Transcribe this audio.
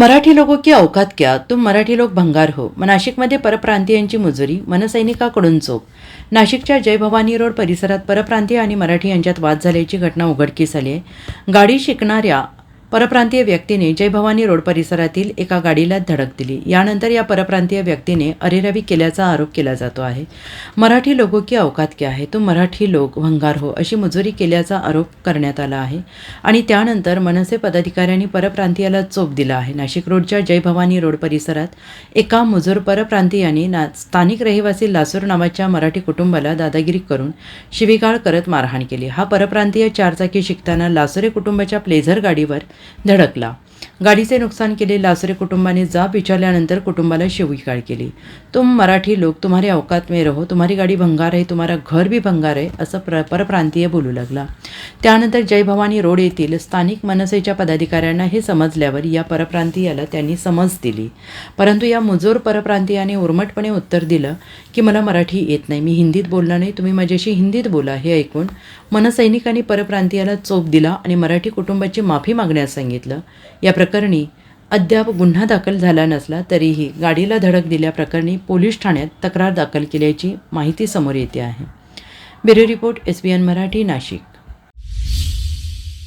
मराठी लोगों की औकात क्या? तुम मराठी लोक भंगार हो. मग नाशिकमध्ये परप्रांतीयांची मुजुरी मनसैनिकाकडून चोप नाशिकच्या जय भवानी रोड परिसरात परप्रांतीय आणि मराठी यांच्यात वाद झाल्याची घटना उघडकीस आली आहे. गाडी शिकणाऱ्या परप्रांतीय व्यक्तीने जय भवानी रोड परिसरातील एका गाडीला धडक दिली. यानंतर या परप्रांतीय व्यक्तीने अरेरावी केल्याचा आरोप केला जातो आहे. मराठी लोगो की अवकात क्या आहे तो मराठी लोक भंगार हो अशी मुजुरी केल्याचा आरोप करण्यात आला आहे. आणि त्यानंतर मनसे पदाधिकाऱ्यांनी परप्रांतीयाला चोप दिला आहे. नाशिक रोडच्या जय भवानी रोड परिसरात एका मुजूर परप्रांतीयाने ना स्थानिक रहिवासी लासूर नावाच्या मराठी कुटुंबाला दादागिरी करून शिवीगाळ करत मारहाण केली. हा परप्रांतीय चारचाकी शिकताना लासुरे कुटुंबाच्या प्लेझर गाडीवर धडकला. गाडीचे नुकसान केले लासरे कुटुंबाने जाब विचारल्यानंतर कुटुंबाला शिवीकाळ केली. तुम मराठी लोक तुम्हारे अवकात में रहो तुम्हारी गाडी भंगार आहे तुम्हारा घर भी भंगार आहे असं प्र परप्रांतीय बोलू लागला. त्यानंतर जय भवानी रोड येथील स्थानिक मनसेच्या पदाधिकाऱ्यांना हे समजल्यावर या परप्रांतीयाला त्यांनी समज दिली. परंतु या मुजोर परप्रांतीयाने उर्मटपणे उत्तर दिलं की मला मराठी येत नाही. मी हिंदीत बोलणार नाही. तुम्ही माझ्याशी हिंदीत बोला हे ऐकून मनसैनिकांनी परप्रांतीयाला चोप दिला आणि मराठी कुटुंबाची माफी मागण्यास सांगितलं. या प्रकरणी अद्याप गुन्हा दाखल झाला नसला तरीही गाडीला धडक दिल्याप्रकरणी पोलीस ठाण्यात तक्रार दाखल केल्याची माहिती समोर येते आहे. Bureau report S B N Marathi Nashik.